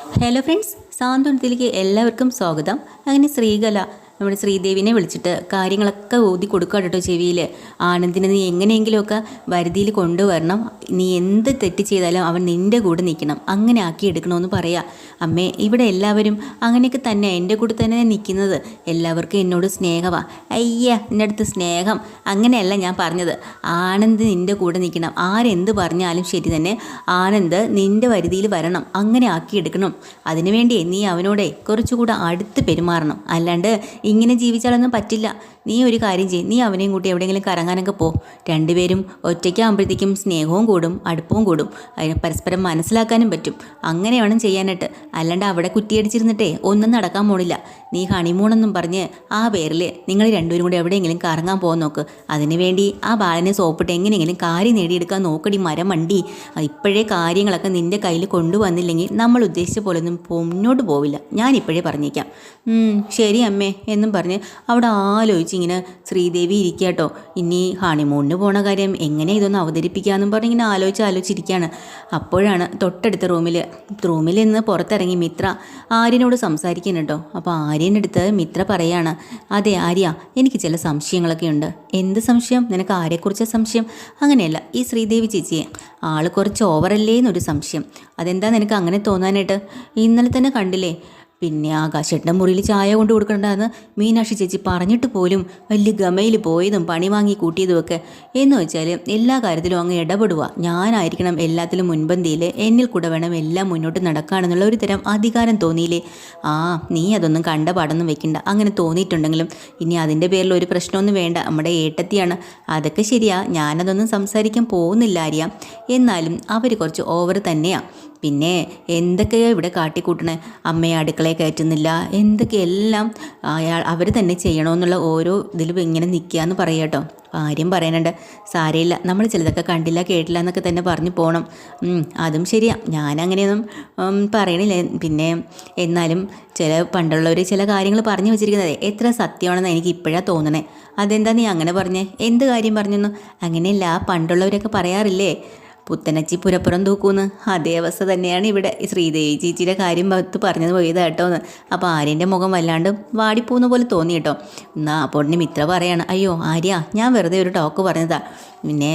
Hello friends സാന്ത്വനത്തിലേക്ക് എല്ലാവർക്കും സ്വാഗതം. അങ്ങനെ ശ്രീകല നമ്മുടെ ശ്രീദേവിനെ വിളിച്ചിട്ട് കാര്യങ്ങളൊക്കെ ഓതി കൊടുക്കുക കേട്ടോ ചെവിയിൽ ആനന്ദിനെ നീ എങ്ങനെയെങ്കിലുമൊക്കെ വരുതിയിൽ കൊണ്ടുവരണം. നീ എന്ത് തെറ്റ് ചെയ്താലും അവൻ നിന്റെ കൂടെ നിൽക്കണം. അങ്ങനെ ആക്കി എടുക്കണമെന്ന് പറയാം. അമ്മേ ഇവിടെ എല്ലാവരും അങ്ങനെയൊക്കെ തന്നെ എന്റെ കൂടെ തന്നെ നിൽക്കുന്നത്. എല്ലാവർക്കും എന്നോട് സ്നേഹമാണ് അയ്യ നിന്റെ അടുത്ത് സ്നേഹം. അങ്ങനെയല്ല ഞാൻ പറഞ്ഞത്. ആനന്ദ് നിന്റെ കൂടെ നിൽക്കണം. ആരെന്ത് പറഞ്ഞാലും ശരി തന്നെ ആനന്ദ് നിന്റെ വരുതിയിൽ വരണം. അങ്ങനെ ആക്കിയെടുക്കണം അതിനുവേണ്ടി നീ അവനോടെ കുറച്ചുകൂടെ അടുത്ത് പെരുമാറണം. അല്ലാണ്ട് ഇങ്ങനെ ജീവിച്ചാലൊന്നും പറ്റില്ല. നീ ഒരു കാര്യം ചെയ്യും. നീ അവനെയും കൂട്ടി എവിടെയെങ്കിലും കറങ്ങാനൊക്കെ പോ. രണ്ടുപേരും ഒറ്റയ്ക്കാകുമ്പോഴത്തേക്കും സ്നേഹവും കൂടും അടുപ്പവും കൂടും. അതിന് പരസ്പരം മനസ്സിലാക്കാനും പറ്റും. അങ്ങനെ വേണം ചെയ്യാനായിട്ട്. അല്ലാണ്ട് അവിടെ കുറ്റിയടിച്ചിരുന്നിട്ടേ ഒന്നും നടക്കാൻ പോണില്ല. നീ ഹണിമൂണെന്നും പറഞ്ഞ് ആ പേരിൽ നിങ്ങൾ രണ്ടുപേരും കൂടി എവിടെയെങ്കിലും കറങ്ങാൻ പോകാൻ നോക്ക്. അതിനുവേണ്ടി ആ ബാലനെ സോപ്പിട്ട് എങ്ങനെയെങ്കിലും കാര്യം നേടിയെടുക്കാൻ നോക്കടി മരം വണ്ടി ഇപ്പോഴേ കാര്യങ്ങളൊക്കെ നിന്റെ കയ്യിൽ കൊണ്ടുവന്നില്ലെങ്കിൽ നമ്മൾ ഉദ്ദേശിച്ച പോലൊന്നും മുന്നോട്ട് പോവില്ല. ഞാനിപ്പോഴേ പറഞ്ഞേക്കാം. "ഉം, ശരി അമ്മേ എന്നും പറഞ്ഞ് അവിടെ ആലോചിച്ച് ഇങ്ങനെ ശ്രീദേവി ഇരിക്കുക കേട്ടോ ഇനി ഹണിമൂണിന് പോണ കാര്യം എങ്ങനെ ഇതൊന്ന് അവതരിപ്പിക്കാമെന്നും പറഞ്ഞ് ഇങ്ങനെ ആലോചിച്ച് ആലോചിച്ചിരിക്കുകയാണ് അപ്പോഴാണ് തൊട്ടടുത്ത റൂമിൽ റൂമിൽ നിന്ന് പുറത്തിറങ്ങി മിത്ര ആര്യനോട് സംസാരിക്കാൻ കേട്ടോ അപ്പോൾ ആര്യനടുത്ത് മിത്ര പറയാണ് അതെ ആര്യ എനിക്ക് ചില സംശയങ്ങളൊക്കെ ഉണ്ട്. എന്ത് സംശയം? നിനക്ക് ആരെക്കുറിച്ച സംശയം? അങ്ങനെയല്ല ഈ ശ്രീദേവി ചേച്ചിയെ ആൾ കുറച്ച് ഓവറല്ലേ എന്നൊരു സംശയം. അതെന്താ നിനക്ക് അങ്ങനെ തോന്നാനായിട്ട്? ഇന്നലെ തന്നെ കണ്ടില്ലേ പിന്നെ ആകാശേട്ടന്റെ മുറിയിൽ ചായ കൊണ്ട് കൊടുക്കണ്ടെന്ന് മീനാക്ഷി ചേച്ചി പറഞ്ഞിട്ട് പോലും വലിയ ഗമയിൽ പോയതും പണി വാങ്ങി കൂട്ടിയതുമൊക്കെ. എന്ന് വെച്ചാൽ എല്ലാ കാര്യത്തിലും അങ്ങ് ഇടപെടുക ഞാനായിരിക്കണം എല്ലാത്തിലും മുൻപന്തിയിൽ എന്നിൽ കൂടെ വേണം എല്ലാം മുന്നോട്ട് നടക്കാണെന്നുള്ള ഒരു തരം അധികാരം തോന്നിയില്ലേ? ആ നീ അതൊന്നും കണ്ട പാടൊന്നും വെക്കണ്ട. അങ്ങനെ തോന്നിയിട്ടുണ്ടെങ്കിലും ഇനി അതിന്റെ പേരിൽ ഒരു പ്രശ്നമൊന്നും വേണ്ട. നമ്മുടെ ഏട്ടത്തിയാണ്. അതൊക്കെ ശരിയാ. ഞാനതൊന്നും സംസാരിക്കാൻ പോകുന്നില്ല ആര്യ. എന്നാലും അവർ കുറച്ച് ഓവർ തന്നെയാണ് പിന്നെ എന്തൊക്കെയാണ് ഇവിടെ കാട്ടിക്കൂട്ടണേ അമ്മയെ അടുക്കളയെ കയറ്റുന്നില്ല. എന്തൊക്കെയെല്ലാം അയാൾ അവർ തന്നെ ചെയ്യണമെന്നുള്ള ഓരോ ഇതിലും ഇങ്ങനെ നിൽക്കുക എന്ന് പറയട്ടോ ആര്യം പറയാനുണ്ട്. സാരയില്ല നമ്മൾ ചിലതൊക്കെ കണ്ടില്ല കേട്ടില്ല എന്നൊക്കെ തന്നെ പറഞ്ഞു പോകണം അതും ശരിയാ. ഞാനങ്ങനെയൊന്നും പറയണില്ല. പിന്നെ എന്നാലും ചില പണ്ടുള്ളവർ ചില കാര്യങ്ങൾ പറഞ്ഞു വെച്ചിരിക്കുന്നത് എത്ര സത്യമാണെന്ന് എനിക്ക് ഇപ്പോഴാണ് തോന്നണേ. അതെന്താ നീ അങ്ങനെ പറഞ്ഞേ? എന്ത് കാര്യം പറഞ്ഞെന്നു? അങ്ങനെയല്ല പണ്ടുള്ളവരൊക്കെ പറയാറില്ലേ? പുത്തനച്ചി പുരപ്പുറം തൂക്കൂന്ന്. അതേ അവസ്ഥ തന്നെയാണ് ഇവിടെ. ശ്രീദേവി ചേച്ചിയുടെ കാര്യം പത്ത് പറഞ്ഞത് പോയത് കേട്ടോ എന്ന് അപ്പോൾ ആര്യന്റെ മുഖം വല്ലാണ്ട് വാടിപ്പോകുന്ന പോലെ തോന്നി കേട്ടോ എന്നാൽ അപ്പോൾ ഇത്ര പറയാണ് അയ്യോ ആര്യ ഞാൻ വെറുതെ ഒരു ടോക്ക് പറഞ്ഞതാ. പിന്നെ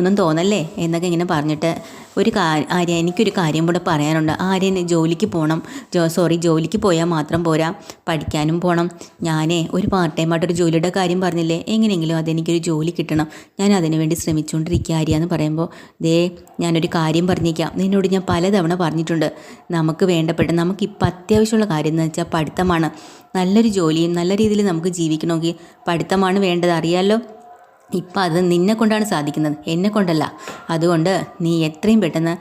ഒന്നും തോന്നല്ലേ എന്നൊക്കെ ഇങ്ങനെ പറഞ്ഞിട്ട് ഒരു കാര്യം ആര്യ എനിക്കൊരു കാര്യം കൂടെ പറയാനുണ്ട്. ആര്യന് ജോലിക്ക് പോകണം ജോ സോറി ജോലിക്ക് പോയാൽ മാത്രം പോരാ. പഠിക്കാനും പോകണം ഞാനേ ഒരു പാർട്ട് ടൈം ആയിട്ടൊരു ജോലിയുടെ കാര്യം പറഞ്ഞില്ലേ? എങ്ങനെയെങ്കിലും അതെനിക്കൊരു ജോലി കിട്ടണം. ഞാൻ അതിനു വേണ്ടി ശ്രമിച്ചുകൊണ്ടിരിക്കുക ആര്യ എന്ന് പറയുമ്പോൾ ദേ ഞാനൊരു കാര്യം പറഞ്ഞേക്കാം. നിന്നോട് ഞാൻ പലതവണ പറഞ്ഞിട്ടുണ്ട്. നമുക്ക് വേണ്ടപ്പെട്ട നമുക്കിപ്പോൾ അത്യാവശ്യമുള്ള കാര്യം എന്ന് വെച്ചാൽ പഠിത്തമാണ്. നല്ലൊരു ജോലിയും നല്ല രീതിയിൽ നമുക്ക് ജീവിക്കണമെങ്കിൽ പഠിത്തമാണ് വേണ്ടത്. അറിയാമല്ലോ ഇപ്പം അത് നിന്നെ കൊണ്ടാണ് സാധിക്കുന്നത് എന്നെ കൊണ്ടല്ല. അതുകൊണ്ട് നീ എത്രയും പെട്ടെന്ന്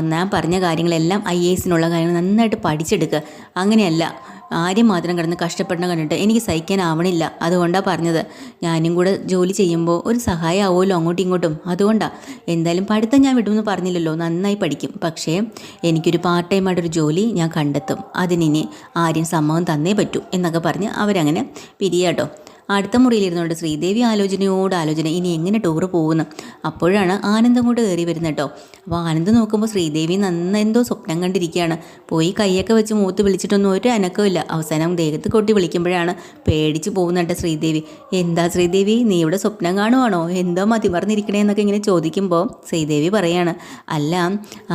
ഞാൻ പറഞ്ഞ കാര്യങ്ങളെല്ലാം ഐ എ എസിനുള്ള കാര്യങ്ങൾ നന്നായിട്ട് പഠിച്ചെടുക്കുക അങ്ങനെയല്ല ആരും മാത്രം കിടന്ന് കഷ്ടപ്പെടണം കണ്ടിട്ട് എനിക്ക് സഹിക്കാനാവണില്ല. അതുകൊണ്ടാണ് പറഞ്ഞത്. ഞാനും കൂടെ ജോലി ചെയ്യുമ്പോൾ ഒരു സഹായം ആവുമല്ലോ അങ്ങോട്ടും ഇങ്ങോട്ടും. അതുകൊണ്ടാണ് എന്തായാലും പഠിത്തം ഞാൻ വിടുമെന്ന് പറഞ്ഞില്ലല്ലോ നന്നായി പഠിക്കും. പക്ഷേ എനിക്കൊരു പാർട്ട് ടൈം ആയിട്ടൊരു ജോലി ഞാൻ കണ്ടെത്തും. അതിനി ആരും സമ്മതം തന്നേ പറ്റൂ എന്നൊക്കെ പറഞ്ഞ് അവരങ്ങനെ പിരിയാട്ടോ. അടുത്ത മുറിയിലിരുന്നുകൊണ്ട് ശ്രീദേവി ആലോചനയോട് ആലോചന ഇനി എങ്ങനെ ടൂറ് പോകുന്നു? അപ്പോഴാണ് ആനന്ദം കൂടെ കയറി വരുന്നത് കേട്ടോ അപ്പോൾ ആനന്ദ് നോക്കുമ്പോൾ ശ്രീദേവി നന്ന എന്തോ സ്വപ്നം കണ്ടിരിക്കുകയാണ്. പോയി കൈയൊക്കെ വെച്ച് മൂത്ത് വിളിച്ചിട്ടൊന്നും ഒരു അനക്കമില്ല അവസാനം ദേഹത്ത് കൊട്ടി വിളിക്കുമ്പോഴാണ് പേടിച്ച് പോകുന്നുണ്ട് ശ്രീദേവി. എന്താ ശ്രീദേവി നീ ഇവിടെ സ്വപ്നം കാണുവാണോ? എന്തോ മതിമറന്നിരിക്കണേ എന്നൊക്കെ ഇങ്ങനെ ചോദിക്കുമ്പോൾ ശ്രീദേവി പറയാണ് അല്ല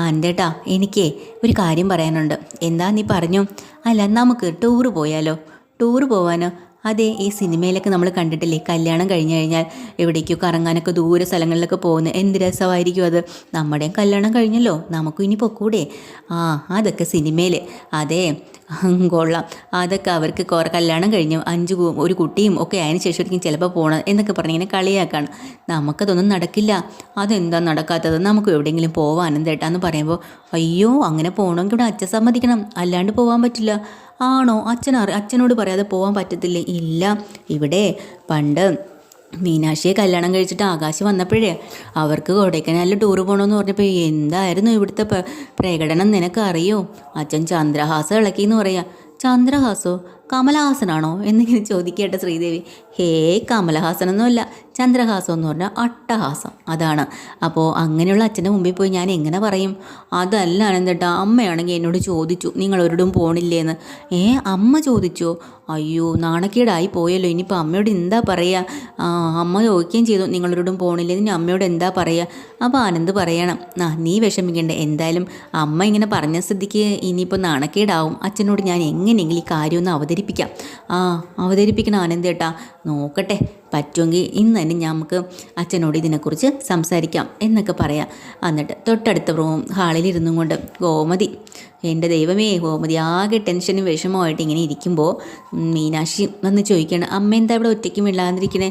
ആന്റേട്ടാ എനിക്കേ ഒരു കാര്യം പറയാനുണ്ട്. എന്താ നീ പറഞ്ഞു? അല്ല നമുക്ക് ടൂറ് പോയാലോ. ടൂറ് പോവാനോ? അതെ ഈ സിനിമയിലൊക്കെ നമ്മൾ കണ്ടിട്ടില്ലേ? കല്യാണം കഴിഞ്ഞു കഴിഞ്ഞാൽ എവിടേക്കോ കറങ്ങാനൊക്കെ ദൂരെ സ്ഥലങ്ങളിലൊക്കെ പോകുന്നത് എന്ത് രസമായിരിക്കും അത്? നമ്മുടെയും കല്യാണം കഴിഞ്ഞല്ലോ നമുക്കും ഇനി പൊക്കൂടെ. ആ അതൊക്കെ സിനിമയിൽ അതെ കൊള്ളാം. അതൊക്കെ അവർക്ക് കുറെ കല്യാണം കഴിഞ്ഞു അഞ്ച് ഒരു കുട്ടിയും ഒക്കെ അതിന് ശേഷമായിരിക്കും ചിലപ്പോൾ പോകണം എന്നൊക്കെ പറഞ്ഞ് ഇങ്ങനെ കളിയാക്കാണ്. നമുക്കതൊന്നും നടക്കില്ല. അതെന്താ നടക്കാത്തത്? നമുക്ക് എവിടെയെങ്കിലും പോവാനും തേട്ടാന്ന് പറയുമ്പോൾ അയ്യോ അങ്ങനെ പോകണമെങ്കിൽ ഇവിടെ അച്ഛൻ സമ്മതിക്കണം. അല്ലാണ്ട് പോകാൻ പറ്റില്ല. ആണോ? അച്ഛൻ അറി അച്ഛനോട് പറയാതെ പോകാൻ പറ്റത്തില്ലേ? ഇല്ല. ഇവിടെ പണ്ട് മീനാക്ഷിയെ കല്യാണം കഴിച്ചിട്ട് ആകാശ് വന്നപ്പോഴേ അവർക്ക് കൊടൈക്കനാലിൽ ടൂറ് പോകണമെന്ന് പറഞ്ഞപ്പോൾ എന്തായിരുന്നു ഇവിടുത്തെ പ്രകടനം നിനക്ക് അറിയോ അച്ഛൻ ചന്ദ്രഹാസം ഇളക്കി എന്ന് പറയാ. ചന്ദ്രഹാസോ? കമലഹാസനാണോ എന്നിങ്ങനെ ചോദിക്കേട്ട ശ്രീദേവി ഹേ കമലഹാസനൊന്നുമല്ല ചന്ദ്രഹാസം എന്ന് പറഞ്ഞാൽ അട്ടഹാസം അതാണ്. അപ്പോൾ അങ്ങനെയുള്ള അച്ഛന്റെ മുമ്പിൽ പോയി ഞാൻ എങ്ങനെ പറയും? അതല്ല അനന്തേട്ടാ അമ്മയാണെങ്കിൽ എന്നോട് ചോദിച്ചു നിങ്ങൾ ഒരിടും പോണില്ലേന്ന്? ഏ അമ്മ ചോദിച്ചോ? അയ്യോ നാണക്കേടായി പോയല്ലോ ഇനിയിപ്പോൾ അമ്മയോട് എന്താ പറയുക അമ്മ ചോദിക്കുകയും ചെയ്തു നിങ്ങളൊരിടും പോണില്ലേ ഇനി അമ്മയോട് എന്താ പറയുക അപ്പോൾ ആനന്ദ് പറയണം. ആ നീ വിഷമിക്കേണ്ട എന്തായാലും അമ്മ ഇങ്ങനെ പറഞ്ഞ സ്ഥിതിക്ക് ഇനിയിപ്പോൾ നാണക്കേടാവും. അച്ഛനോട് ഞാൻ എങ്ങനെയെങ്കിലും ഈ കാര്യം ഒന്ന് അവതരിപ്പിക്കാം. ആ അവതരിപ്പിക്കണം ആനന്ദേട്ടാ നോക്കട്ടെ പറ്റുമെങ്കിൽ ഇന്ന് തന്നെ നമുക്ക് അച്ഛനോട് ഇതിനെക്കുറിച്ച് സംസാരിക്കാം എന്നൊക്കെ പറയാം. എന്നിട്ട് തൊട്ടടുത്ത റൂം ഹാളിലിരുന്നും കൊണ്ട് ഗോമതി എന്റെ ദൈവമേ ഗോമതി ആകെ ടെൻഷനും വിഷമമായിട്ട് ഇങ്ങനെ ഇരിക്കുമ്പോൾ മീനാക്ഷി വന്ന് ചോദിക്കണം അമ്മ എന്താ ഇവിടെ ഒറ്റയ്ക്കും ഇല്ലാതിരിക്കണേ?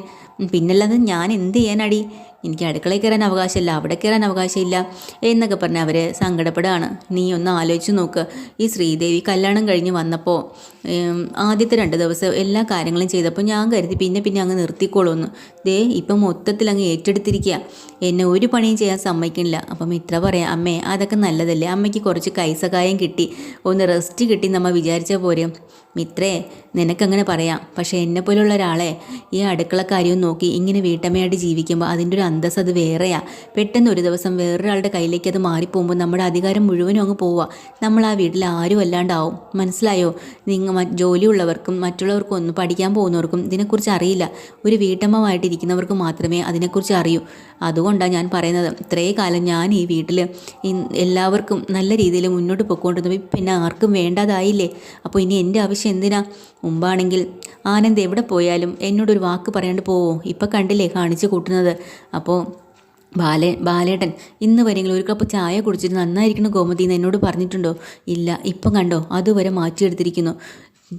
പിന്നല്ലാതെ ഞാൻ എന്ത് ചെയ്യാനടി? എനിക്ക് അടുക്കളയിൽ കയറാൻ അവകാശമില്ല അവിടെ കയറാൻ അവകാശമില്ല എന്നൊക്കെ പറഞ്ഞ് അവർ സങ്കടപ്പെടുകയാണ്. നീ ഒന്ന് ആലോചിച്ച് നോക്ക്. ഈ ശ്രീദേവി കല്യാണം കഴിഞ്ഞ് വന്നപ്പോൾ ആദ്യത്തെ രണ്ട് ദിവസം എല്ലാ കാര്യങ്ങളും ചെയ്തപ്പോൾ ഞാൻ കരുതി പിന്നെ പിന്നെ അങ്ങ് നിർത്തിക്കോളൂന്ന് ദേ ഇപ്പം മൊത്തത്തിൽ അങ്ങ് ഏറ്റെടുത്തിരിക്കുക. എന്നെ ഒരു പണിയും ചെയ്യാൻ സമ്മതിക്കണില്ല അപ്പം ഇത്ര പറയാം. അമ്മേ അതൊക്കെ നല്ലതല്ലേ? അമ്മയ്ക്ക് കുറച്ച് കൈസഹായം കിട്ടി. ഒന്ന് റെസ്റ്റ് കിട്ടി നമ്മൾ വിചാരിച്ച പോരും. മിത്രേ നിനക്കങ്ങനെ പറയാം. പക്ഷേ എന്നെ പോലുള്ള ഒരാളെ ഈ അടുക്കള കാര്യവും നോക്കി ഇങ്ങനെ വീട്ടമ്മയായിട്ട് ജീവിക്കുമ്പോൾ അതിന്റെ ഒരു അന്തസ് അത് വേറെയാ. പെട്ടെന്ന് ഒരു ദിവസം വേറൊരാളുടെ കയ്യിലേക്ക് അത് മാറിപ്പോകുമ്പോൾ നമ്മുടെ അധികാരം മുഴുവനും അങ്ങ് പോവുക. നമ്മൾ ആ വീട്ടിൽ ആരും അല്ലാണ്ടാവും. മനസ്സിലായോ? നിങ്ങൾ ജോലിയുള്ളവർക്കും മറ്റുള്ളവർക്കും ഒന്നും പഠിക്കാൻ പോകുന്നവർക്കും ഇതിനെക്കുറിച്ച് അറിയില്ല. ഒരു വീട്ടമ്മമായിട്ടിരിക്കുന്നവർക്ക് മാത്രമേ അതിനെക്കുറിച്ച് അറിയൂ. അതുകൊണ്ടാണ് ഞാൻ പറയുന്നത്. ഇത്രേ കാലം ഞാൻ ഈ വീട്ടിൽ എല്ലാവർക്കും നല്ല രീതിയിൽ മുന്നോട്ട് പൊയ്ക്കൊണ്ടിരുന്നു പിന്നെ ആർക്കും വേണ്ടതായില്ലേ? അപ്പോൾ ഇനി എന്റെ ആവശ്യം എന്തിനാ? മുമ്പാണെങ്കിൽ ആനന്ദ് എവിടെ പോയാലും എന്നോടൊരു വാക്ക് പറയാണ്ട് പോവോ. ഇപ്പം കണ്ടില്ലേ കാണിച്ചു കൂട്ടുന്നത്. അപ്പോൾ ബാലേ ബാലേട്ടൻ ഇന്ന് വരെങ്കിലും ഒരു കപ്പ് ചായ കുടിച്ചിട്ട് നന്നായിരിക്കണം ഗോമതി എന്ന് എന്നോട് പറഞ്ഞിട്ടുണ്ടോ? ഇല്ല ഇപ്പം കണ്ടോ അതുവരെ മാറ്റിയെടുത്തിരിക്കുന്നു.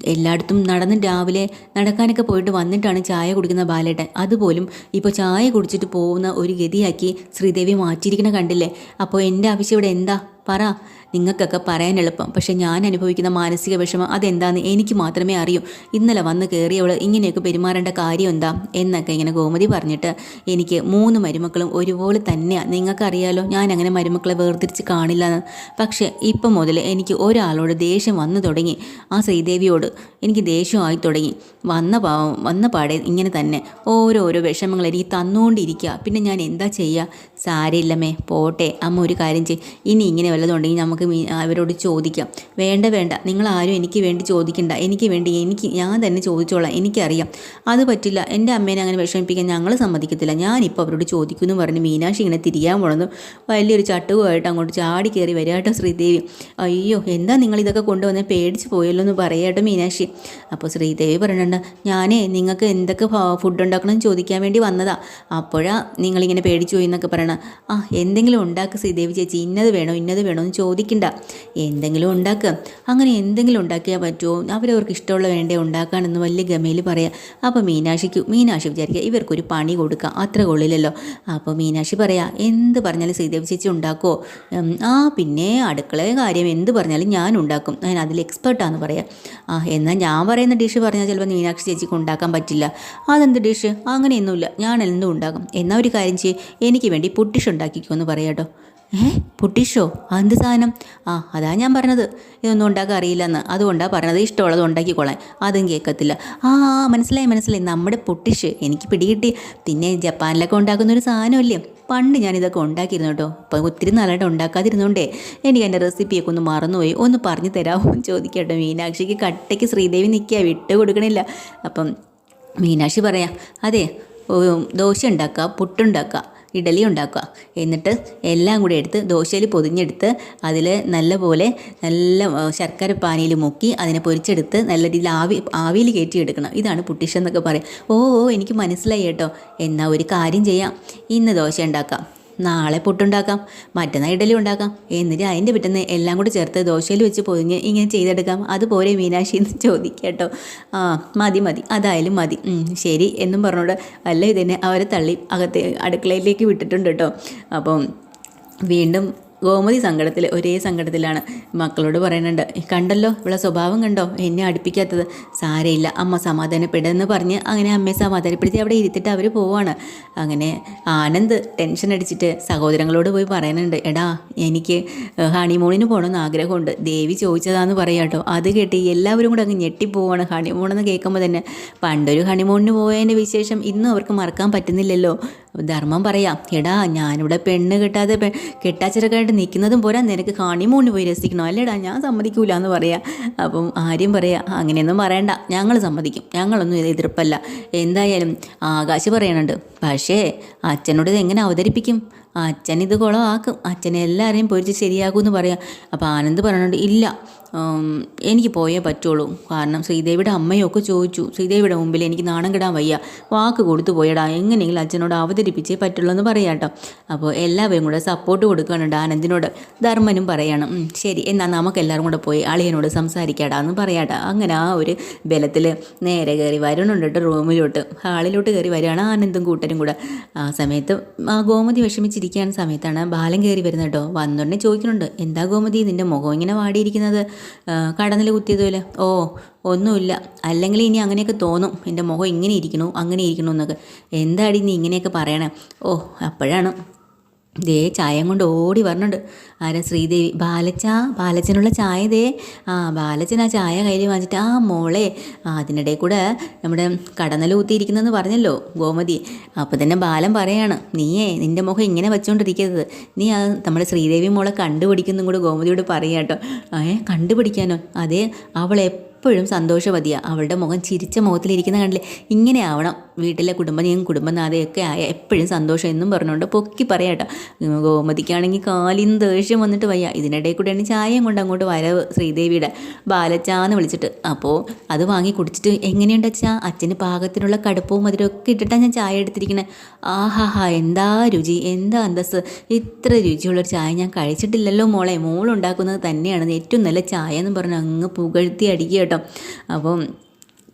എല്ലായിടത്തും നടന്ന് രാവിലെ നടക്കാനൊക്കെ പോയിട്ട് വന്നിട്ടാണ് ചായ കുടിക്കുന്ന ബാലേട്ടൻ. അതുപോലും ഇപ്പോൾ ചായ കുടിച്ചിട്ട് പോകുന്ന ഒരു ഗതിയാക്കി ശ്രീദേവി മാറ്റിയിരിക്കണ കണ്ടില്ലേ? അപ്പോൾ എന്റെ ആവശ്യം ഇവിടെ എന്താ? പറ നിങ്ങൾക്കൊക്കെ പറയാൻ എളുപ്പം. പക്ഷെ ഞാൻ അനുഭവിക്കുന്ന മാനസിക വിഷമം അതെന്താന്ന് എനിക്ക് മാത്രമേ അറിയൂ. ഇന്നലെ വന്ന് കയറിയവൾ ഇങ്ങനെയൊക്കെ പെരുമാറേണ്ട കാര്യം എന്താ? എന്നൊക്കെ ഇങ്ങനെ ഗോമതി പറഞ്ഞിട്ട് എനിക്ക് മൂന്ന് മരുമക്കളും ഒരുപോലെ തന്നെയാണ് നിങ്ങൾക്കറിയാലോ ഞാൻ അങ്ങനെ മരുമക്കളെ വേർതിരിച്ച് കാണില്ല പക്ഷേ ഇപ്പം മുതൽ എനിക്ക് ഒരാളോട് ദേഷ്യം വന്നു തുടങ്ങി. ആ ശ്രീദേവിയോട് എനിക്ക് ദേഷ്യമായി തുടങ്ങി. വന്ന പാവം വന്ന പാടെ ഇങ്ങനെ തന്നെ ഓരോരോ വിഷമങ്ങൾ എനിക്ക് തന്നുകൊണ്ടിരിക്കുക പിന്നെ ഞാൻ എന്താ ചെയ്യുക സാരയില്ലമ്മേ പോട്ടെ അമ്മ ഒരു കാര്യം ചെയ്യും. ഇനി ഇങ്ങനെ വല്ലതുണ്ടെങ്കിൽ നമുക്ക് അവരോട് ചോദിക്കാം. വേണ്ട വേണ്ട നിങ്ങൾ ആരും എനിക്ക് വേണ്ടി ചോദിക്കണ്ട. എനിക്ക് വേണ്ടി എനിക്ക് ഞാൻ തന്നെ ചോദിച്ചോളാം. എനിക്കറിയാം. അത് പറ്റില്ല. എന്റെ അമ്മേനെ അങ്ങനെ വിഷമിപ്പിക്കാൻ ഞങ്ങൾ സമ്മതിക്കത്തില്ല. ഞാനിപ്പോൾ അവരോട് ചോദിക്കുമെന്ന് പറഞ്ഞ് മീനാക്ഷി ഇങ്ങനെ തിരിയാൻ പോണെന്ന് വലിയൊരു ചട്ടുകമായിട്ട് അങ്ങോട്ട് ചാടി കയറി വരിക കേട്ടോ ശ്രീദേവി. അയ്യോ എന്താ നിങ്ങൾ ഇതൊക്കെ കൊണ്ടുവന്ന് പേടിച്ച് പോയല്ലോ എന്ന് പറയാട്ടോ മീനാക്ഷി. അപ്പോൾ ശ്രീദേവി പറഞ്ഞിട്ടുണ്ട് ഞാനേ നിങ്ങൾക്ക് എന്തൊക്കെ ഫുഡ് ഉണ്ടാക്കണം ചോദിക്കാൻ വേണ്ടി വന്നതാ. അപ്പോഴാ നിങ്ങളിങ്ങനെ പേടിച്ചു പോയി എന്നൊക്കെ പറയണം. ആ എന്തെങ്കിലും ഉണ്ടാക്കുക ശ്രീദേവി ചേച്ചി ഇന്നത് വേണോ ഇന്നത് വേണോ എന്ന് ചോദിക്കണ്ട. എന്തെങ്കിലും ഉണ്ടാക്കുക അങ്ങനെ എന്തെങ്കിലും ഉണ്ടാക്കിയാൽ പറ്റുമോ അവരവർക്ക് ഇഷ്ടമുള്ള വേണ്ടേ ഉണ്ടാക്കാനെന്ന് വലിയ ഗമയിൽ പറയാം. അപ്പോൾ മീനാക്ഷിക്ക് മീനാക്ഷി വിചാരിക്കുക ഇവർക്കൊരു പണി കൊടുക്കുക അത്ര കൊള്ളില്ലല്ലോ. അപ്പോൾ മീനാക്ഷി പറയാം എന്ത് പറഞ്ഞാലും ശ്രീദേവി ചേച്ചി ഉണ്ടാക്കുമോ ആ പിന്നെ അടുക്കള കാര്യം എന്ത് പറഞ്ഞാലും ഞാൻ ഉണ്ടാക്കും. ഞാൻ അതിൽ എക്സ്പേർട്ടാന്ന് പറയാം. ആ എന്നാൽ ഞാൻ പറയുന്ന ഡിഷ് പറഞ്ഞാൽ ചിലപ്പോൾ മീനാക്ഷി ചേച്ചിക്ക് ഉണ്ടാക്കാൻ പറ്റില്ല. അതെന്ത് ഡിഷ് അങ്ങനെയൊന്നുമില്ല. ഞാൻ എന്തും ഉണ്ടാക്കും. എന്നാൽ ഒരു കാര്യം ചെയ്യും. എനിക്ക് വേണ്ടി പുട്ടിഷ് ഉണ്ടാക്കിക്കോ എന്ന് പറയാട്ടോ ഏ? പുട്ടിഷോ? അതെന്ത് സാധനം? ആ അതാ ഞാൻ പറഞ്ഞത്. ഇതൊന്നും ഉണ്ടാക്കാൻ അറിയില്ലെന്ന്. അതുകൊണ്ടാണ് പറഞ്ഞത് ഇഷ്ടമുള്ളത് ഉണ്ടാക്കിക്കോളാൻ. അതും കേൾക്കത്തില്ല ആ മനസ്സിലായി മനസ്സിലായി. നമ്മുടെ പുട്ടിഷ് എനിക്ക് പിടികിട്ടി. പിന്നെ ജപ്പാനിലൊക്കെ ഉണ്ടാക്കുന്ന ഒരു സാധനമല്ലേ? പണ്ട് ഞാനിതൊക്കെ ഉണ്ടാക്കിയിരുന്നു കേട്ടോ. അപ്പം ഒത്തിരി നാളായിട്ട് ഉണ്ടാക്കാതിരുന്നോണ്ടേ എനിക്ക് എന്റെ റെസിപ്പിയൊക്കെ ഒന്ന് മറന്നുപോയി. ഒന്ന് പറഞ്ഞു തരാമോ എന്ന് ചോദിക്കട്ടോ മീനാക്ഷിക്ക് കട്ടയ്ക്ക് ശ്രീദേവി നിൽക്കുക. വിട്ട് കൊടുക്കണില്ല. അപ്പം മീനാക്ഷി പറയാം അതെ ദോശ ഉണ്ടാക്കുക പുട്ടുണ്ടാക്കുക ഇഡലി ഉണ്ടാക്കുക. എന്നിട്ട് എല്ലാം കൂടി എടുത്ത് ദോശയിൽ പൊതിഞ്ഞെടുത്ത് അതിൽ നല്ലപോലെ നല്ല ശർക്കര പാനിയിൽ മുക്കി അതിനെ പൊരിച്ചെടുത്ത് നല്ല രീതിയിൽ ആവി ആവിയിൽ കയറ്റി എടുക്കണം ഇതാണ് പുട്ടിഷ് എന്നൊക്കെ പറയും. ഓ ഓ എനിക്ക് മനസ്സിലായി കേട്ടോ. എന്നാൽ ഒരു കാര്യം ചെയ്യാം. ഇന്ന് ദോശ ഉണ്ടാക്കാം. നാളെ പുട്ടുണ്ടാക്കാം മറ്റന്നാൾ ഇഡലി ഉണ്ടാക്കാം. എന്നിട്ട് അതിന്റെ പിറ്റേന്ന് എല്ലാം കൂടി ചേർത്ത് ദോശയിൽ വെച്ച് പൊതിഞ്ഞ് ഇങ്ങനെ ചെയ്തെടുക്കാം. അതുപോലെ മീനാക്ഷി എന്ന് ചോദിക്കട്ടോ. കേട്ടോ ആ മതി മതി. അതായാലും മതി. ശരി എന്നും പറഞ്ഞോട് വല്ല ഇതിനെ അവരെ തള്ളി അകത്തെ അടുക്കളയിലേക്ക് വിട്ടിട്ടുണ്ട് കേട്ടോ അപ്പം വീണ്ടും ഗോമതി സങ്കടത്തിൽ ഒരേ സങ്കടത്തിലാണ്. മക്കളോട് പറയുന്നുണ്ട് കണ്ടല്ലോ ഇവിടെ സ്വഭാവം കണ്ടോ? എന്നെ അടുപ്പിക്കാത്തത്. സാരയില്ല അമ്മ സമാധാനപ്പെടുമെന്ന് പറഞ്ഞ് അങ്ങനെ അമ്മയെ സമാധാനപ്പെടുത്തി അവിടെ ഇരുത്തിട്ട് അവർ പോവാണ്. അങ്ങനെ ആനന്ദ് ടെൻഷൻ അടിച്ചിട്ട് സഹോദരങ്ങളോട് പോയി പറയുന്നുണ്ട് എടാ എനിക്ക് ഹണിമൂണിന് പോകണമെന്ന് ആഗ്രഹമുണ്ട്. ദേവി ചോദിച്ചതാന്ന് പറയാം കേട്ടോ. അത് കേട്ട് എല്ലാവരും കൂടെ അങ്ങ് ഞെട്ടിപ്പോവാണ് ഹണിമൂണെന്ന് കേൾക്കുമ്പോൾ തന്നെ പണ്ടൊരു ഹണിമൂണിന് പോയതിന്റെ വിശേഷം ഇന്നും അവർക്ക് മറക്കാൻ പറ്റുന്നില്ലല്ലോ. ധർമ്മം പറയാം. എടാ ഞാനിവിടെ പെണ്ണ് കിട്ടാതെ പെ കെട്ടാച്ചിരക്കായിട്ട് നിൽക്കുന്നതും പോരാ. നിനക്ക് ഹണിമൂണിന് പോയി രസിക്കണോ. അല്ലേടാ ഞാൻ സമ്മതിക്കൂല എന്ന് പറയാം. അപ്പം ആര്യം പറയാ അങ്ങനെയൊന്നും പറയണ്ട. ഞങ്ങൾ സമ്മതിക്കും. ഞങ്ങളൊന്നും എതിർപ്പല്ല. എന്തായാലും ആകാശ് പറയണുണ്ട്. പക്ഷേ അച്ഛനോട് ഇത് എങ്ങനെ അവതരിപ്പിക്കും? അച്ഛൻ ഇത് കുളമാക്കും. അച്ഛനെ എല്ലാവരെയും പൊരിച്ച് ശരിയാക്കുമെന്ന് പറയാം. അപ്പോൾ ആനന്ദ് പറയണുണ്ട് ഇല്ല. എനിക്ക് പോയേ പറ്റുള്ളൂ. കാരണം ശ്രീദേവിയുടെ അമ്മയൊക്കെ ചോദിച്ചു. ശ്രീദേവിയുടെ മുമ്പിൽ എനിക്ക് നാണം കിടാൻ വയ്യ. വാക്ക് കൊടുത്തു പോയടാ. എങ്ങനെയെങ്കിലും അച്ഛനോട് അവതരിപ്പിച്ചേ പറ്റുള്ളൂ എന്ന് പറയാട്ടോ. അപ്പോൾ എല്ലാവരും കൂടെ സപ്പോർട്ട് കൊടുക്കുകയാണ് ആനന്ദിനോട് ധർമ്മനും പറയണം ശരി. എന്നാൽ നമുക്ക് എല്ലാവരും കൂടെ പോയി അളിയനോട് സംസാരിക്കാടാ എന്ന് പറയാട്ടോ. അങ്ങനെ ആ ഒരു ബലത്തിൽ നേരെ കയറി വരുന്നുണ്ട് റൂമിലോട്ട്. ഹാളിലോട്ട് കയറി വരികയാണ് ആനന്ദും കൂട്ടരും കൂടെ. ആ സമയത്ത് ആ ഗോമതി വിഷമിച്ചിരിക്കുന്ന സമയത്താണ് ബാലൻ കയറി വരുന്നത് കേട്ടോ വന്നുടനെ ചോദിക്കുന്നുണ്ട് എന്താ ഗോമതി? നിന്റെ മുഖം ഇങ്ങനെ വാടിയിരിക്കുന്നത്? കടന്നിൽ കുത്തിയതുപോലെ ഓ ഒന്നുമില്ല. അല്ലെങ്കിൽ ഇനി അങ്ങനെയൊക്കെ തോന്നും. എന്റെ മുഖം ഇങ്ങനെ ഇരിക്കണോ അങ്ങനെ ഇരിക്കണോ എന്നൊക്കെ. എന്താടി നീ ഇങ്ങനെയൊക്കെ പറയണേ? ഓ അപ്പോഴാണ്. ദേ ചായം കൊണ്ട് ഓടി വരണുണ്ട്. ആരാ ശ്രീദേവി? ബാലച്ച ബാലച്ചനുള്ള ചായ ദേ. ആ ബാലച്ചൻ ആ ചായ കയ്യിൽ വാങ്ങിച്ചിട്ട് ആ മോളെ അതിനിടയിൽ കൂടെ നമ്മുടെ കടന്നൽ ഊത്തിയിരിക്കുന്നതെന്ന് പറഞ്ഞല്ലോ ഗോമതി. അപ്പോൾ തന്നെ ബാലൻ പറയാണ് നീയേ നിന്റെ മുഖം ഇങ്ങനെ വെച്ചുകൊണ്ടിരിക്കരുത്. നീ ആ നമ്മുടെ ശ്രീദേവി മോളെ കണ്ടുപിടിക്കുന്നതും കൂടെ ഗോമതിയോട് പറയാം കേട്ടോ ഏ കണ്ടുപിടിക്കാനോ? അതേ അവൾ എപ്പോഴും സന്തോഷവതിയാണ് അവളുടെ മുഖം ചിരിച്ച മുഖത്തിലിരിക്കുന്ന കണ്ടില്ലേ? ഇങ്ങനെ ആവണം. വീട്ടിലെ കുടുംബനെയും കുടുംബനാഥയൊക്കെ ആയ എപ്പോഴും സന്തോഷം എന്നും പറഞ്ഞുകൊണ്ട് പൊക്കി പറയാട്ടോ ഗോമതിക്കാണെങ്കിൽ കാലിൻ ദേഷ്യം വന്നിട്ട് വയ്യ. ഇതിനിടയിൽ കൂടെയാണ് ചായയും കൊണ്ട് അങ്ങോട്ട് വരവ് ശ്രീദേവിയുടെ ബാലച്ചാന്ന് വിളിച്ചിട്ട്. അപ്പോൾ അത് വാങ്ങി കുടിച്ചിട്ട് എങ്ങനെയുണ്ട് അച്ഛാ? അച്ഛന് പാകത്തിനുള്ള കടുപ്പവും മധുരവും ഒക്കെ ഇട്ടിട്ടാണ് ഞാൻ ചായ എടുത്തിരിക്കുന്നത് ആഹാഹാ എന്താ രുചി? എന്താ അന്തസ് ഇത്ര രുചിയുള്ളൊരു ചായ ഞാൻ കഴിച്ചിട്ടില്ലല്ലോ മോളെ. മോളുണ്ടാക്കുന്നത് തന്നെയാണ്. ഏറ്റവും നല്ല ചായ എന്ന് പറഞ്ഞ് അങ്ങ് പുകഴ്ത്തി അടിക്കുക കേട്ടോ. അപ്പം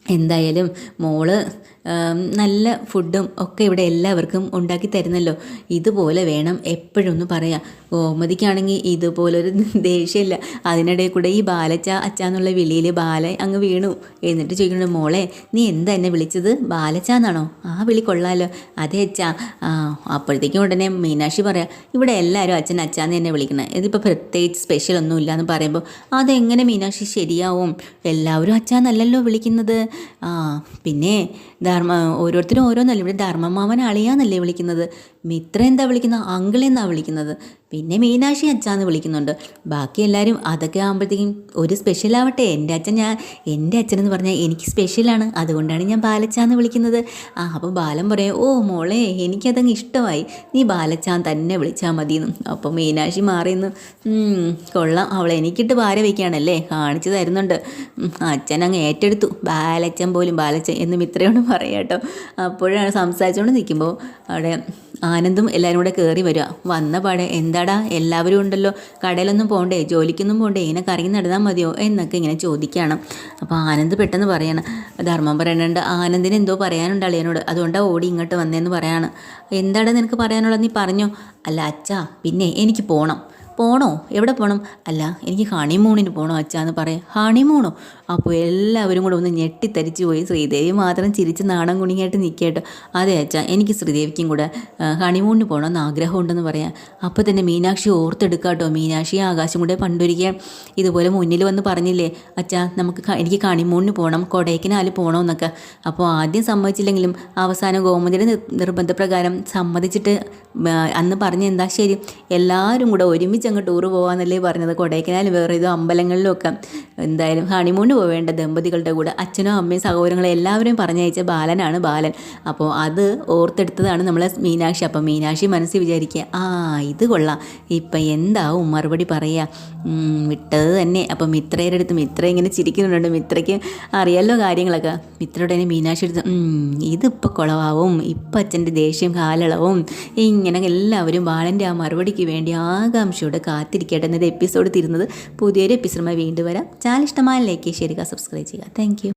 എന്തായാലും മോൾ നല്ല ഫുഡും ഒക്കെ ഇവിടെ എല്ലാവർക്കും ഉണ്ടാക്കി തരുന്നല്ലോ. ഇതുപോലെ വേണം എപ്പോഴും ഒന്ന് പറയാം ഗോമതിക്കാണെങ്കിൽ ഇതുപോലൊരു ദേഷ്യമില്ല. അതിനിടയിൽ കൂടെ ഈ ബാലച്ച അച്ചാന്നുള്ള വിളിയിൽ ബാല അങ്ങ് വീണു. എന്നിട്ട് ചോദിക്കുന്നുണ്ട് മോളെ നീ എന്താ എന്നെ വിളിച്ചത്? ബാലച്ച എന്നാണോ? ആ വിളി കൊള്ളാലോ. അതെ അച്ചാ അപ്പോഴത്തേക്കും ഉടനെ മീനാക്ഷി പറയാം ഇവിടെ എല്ലാവരും അച്ഛൻ അച്ഛാന്ന് തന്നെ വിളിക്കണം? ഇതിപ്പോൾ പ്രത്യേകിച്ച് സ്പെഷ്യൽ ഒന്നും എന്ന് പറയുമ്പോൾ അതെങ്ങനെ മീനാക്ഷി ശരിയാവും? എല്ലാവരും അച്ഛാന്നല്ലല്ലോ വിളിക്കുന്നത്. ആ പിന്നെ ധർമ്മ ഓരോരുത്തരും ഓരോന്നല്ലേ? ഇവിടെ ധർമ്മമാവൻ അളിയാന്നല്ലേ വിളിക്കുന്നത്. മിത്ര എന്താ വിളിക്കുന്നത് അങ്കിൾ എന്നാണ് വിളിക്കുന്നത്? പിന്നെ മീനാക്ഷി അച്ഛാന്ന് വിളിക്കുന്നുണ്ട്. ബാക്കി എല്ലാവരും അതൊക്കെ ആകുമ്പോഴത്തേക്കും ഒരു സ്പെഷ്യൽ ആവട്ടെ. എന്റെ അച്ഛൻ ഞാൻ എന്റെ അച്ഛനെന്ന് പറഞ്ഞാൽ എനിക്ക് സ്പെഷ്യലാണ് അതുകൊണ്ടാണ് ഞാൻ ബാലച്ചാന്ന് വിളിക്കുന്നത്. ആ അപ്പോൾ ബാലൻ പറയാം ഓ മോളെ എനിക്കതങ്ങ് ഇഷ്ടമായി. നീ ബാലച്ചാൻ തന്നെ വിളിച്ചാൽ മതിയെന്ന്. അപ്പോൾ മീനാക്ഷി മാറിയെന്ന് "ഉം, കൊള്ളാം. അവൾ എനിക്കിട്ട് ഭാര വയ്ക്കുകയാണല്ലേ കാണിച്ചു തരുന്നുണ്ട്. അച്ഛൻ അങ്ങ് ഏറ്റെടുത്തു. ബാലച്ചൻ പോലും ബാലച്ചൻ എന്ന് മിത്രയോട് പറയാം കേട്ടോ അപ്പോഴാണ് സംസാരിച്ചുകൊണ്ട് നിൽക്കുമ്പോൾ അവിടെ ആനന്ദും എല്ലാവരും കൂടെ കയറി വരിക. വന്ന പാടെ എന്താടാ എല്ലാവരും ഉണ്ടല്ലോ. കടയിലൊന്നും പോകണ്ടേ ജോലിക്കൊന്നും പോകണ്ടേ ഇങ്ങനെ കറങ്ങി നടന്നാൽ മതിയോ എന്നൊക്കെ ഇങ്ങനെ ചോദിക്കുകയാണ് അപ്പോൾ ആനന്ദ് പെട്ടെന്ന് പറയണം ധർമ്മം പറയണുണ്ട് ആനന്ദിന് എന്തോ പറയാനുണ്ട് അളിയനോട്. അതുകൊണ്ടാണ് ഓടി ഇങ്ങോട്ട് വന്നതെന്ന് പറയാണ്. എന്താടാ നിനക്ക് പറയാനുള്ളത്? നീ പറഞ്ഞോ. അല്ല അച്ഛാ പിന്നെ എനിക്ക് പോകണം പോണോ? എവിടെ പോകണം അല്ല എനിക്ക് ഹണിമൂണിന് പോകണോ അച്ഛാന്ന് പറയാം ഹണിമൂണോ അപ്പോൾ എല്ലാവരും കൂടെ ഒന്ന് ഞെട്ടിത്തരിച്ചു പോയി. ശ്രീദേവി മാത്രം ചിരിച്ച് നാണം കുണിങ്ങായിട്ട് നിൽക്കട്ടോ അതെ അച്ഛാ എനിക്ക് ശ്രീദേവിക്കും കൂടെ ഹണിമൂണിന് പോകണമെന്ന് ആഗ്രഹമുണ്ടെന്ന് പറയാം. അപ്പോൾ തന്നെ മീനാക്ഷി ഓർത്തെടുക്കാട്ടോ. മീനാക്ഷി ആകാശം കൂടെ പണ്ടൊരിക്കൽ ഇതുപോലെ മുന്നിൽ വന്ന് പറഞ്ഞില്ലേ അച്ഛാ നമുക്ക് എനിക്ക് ഹണിമൂണിന് പോകണം കൊടൈക്കനാൽ പോകണമെന്നൊക്കെ അപ്പോൾ ആദ്യം സമ്മതിച്ചില്ലെങ്കിലും അവസാനം ഗോമതിയുടെ നിർ- നിർബന്ധപ്രകാരം സമ്മതിച്ചിട്ട് അന്ന് പറഞ്ഞ് എന്താ ശരി? എല്ലാവരും കൂടെ ഒരുമിച്ച് അങ്ങ് ടൂറ് പോകാമെന്നല്ലേ പറഞ്ഞത്. കൊടൈക്കനാൽ വേറെ ഏതോ അമ്പലങ്ങളിലും ഒക്കെ എന്തായാലും ഹണിമൂൺ പോവേണ്ട ദമ്പതികളുടെ കൂടെ അച്ഛനോ അമ്മയും സഹോദരങ്ങളും എല്ലാവരും പറഞ്ഞയച്ച ബാലനാണ് ബാലൻ. അപ്പോൾ അത് ഓർത്തെടുത്തതാണ് നമ്മളെ മീനാക്ഷി. അപ്പം മീനാക്ഷി മനസ്സിൽ വിചാരിക്കുക ആ ഇത് കൊള്ളാം. ഇപ്പം എന്താവും മറുപടി പറയുക വിട്ടത് തന്നെ. അപ്പം മിത്രയുടെ അടുത്ത് മിത്ര ഇങ്ങനെ ചിരിക്കുന്നുണ്ട്. മിത്രയ്ക്ക് അറിയാലോ കാര്യങ്ങളൊക്കെ. മിത്രയുടെ തന്നെ മീനാക്ഷി എടുത്ത് "ഉം, ഇതിപ്പോൾ കുളവാവും. ഇപ്പം അച്ഛന്റെ ദേഷ്യം കാലളവും. ഇങ്ങനെ എല്ലാവരും ബാലന്റെ ആ മറുപടിക്ക് വേണ്ടി ആകാംക്ഷയോടെ കാത്തിരിക്കട്ടെ എന്നത് എപ്പിസോഡ് തീരുന്നത് പുതിയൊരു എപ്പിസോഡുമായി വീണ്ടും വരാം. ചാനൽ ഇഷ്ടമായ ലൈക്ക് ചെയ്യുക സബ്സ്ക്രൈബ് ചെയ്യുക. താങ്ക്